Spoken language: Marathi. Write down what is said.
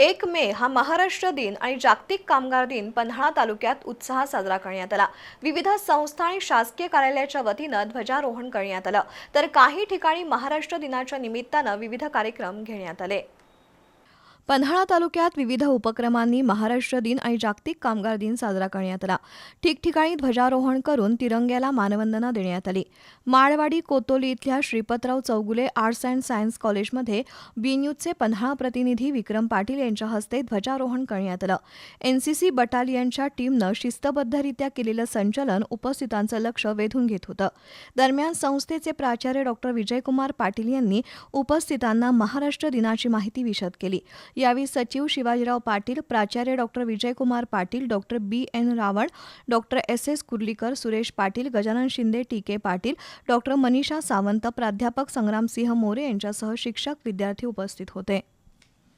एक मे हा महाराष्ट्र दिन आणि जागतिक कामगार दिन पन्हाळा तालुक्यात उत्साहात साजरा करण्यात आला. विविध संस्था आणि शासकीय कार्यालयाच्या वतीनं ध्वजारोहण करण्यात आलं. तर काही ठिकाणी महाराष्ट्र दिनाच्या निमित्तानं विविध कार्यक्रम घेण्यात आले. पन्हाळा तालुक्यात विविध उपक्रमांनी महाराष्ट्र दिन आणि जागतिक कामगार दिन साजरा करण्यात आला. ठिकठिकाणी ध्वजारोहण करून तिरंग्याला मानवंदना देण्यात आली. माळवाडी कोतोली इथल्या Shripatrao Chougule arts and science कॉलेजमध्ये बी न्यूजचे पन्हाळा प्रतिनिधी विक्रम पाटील यांच्या हस्ते ध्वजारोहण करण्यात आलं. एनसीसी बटालियनच्या टीमनं शिस्तबद्धरित्या केलेलं संचलन उपस्थितांचं लक्ष वेधून घेत होतं. दरम्यान संस्थेचे प्राचार्य डॉक्टर विजयकुमार पाटील यांनी उपस्थितांना महाराष्ट्र दिनाची माहिती विशद केली. यावेळी सचिव शिवाजीराव पाटील प्राचार्य doctor Vijaykumar Patil doctor B N Ravan doctor S S Kurlikar Suresh Patil Gajanan Shinde T K Patil doctor Manisha Sawant प्राध्यापक संग्रामसिंह मोरे यांच्यासह शिक्षक विद्यार्थी उपस्थित होते.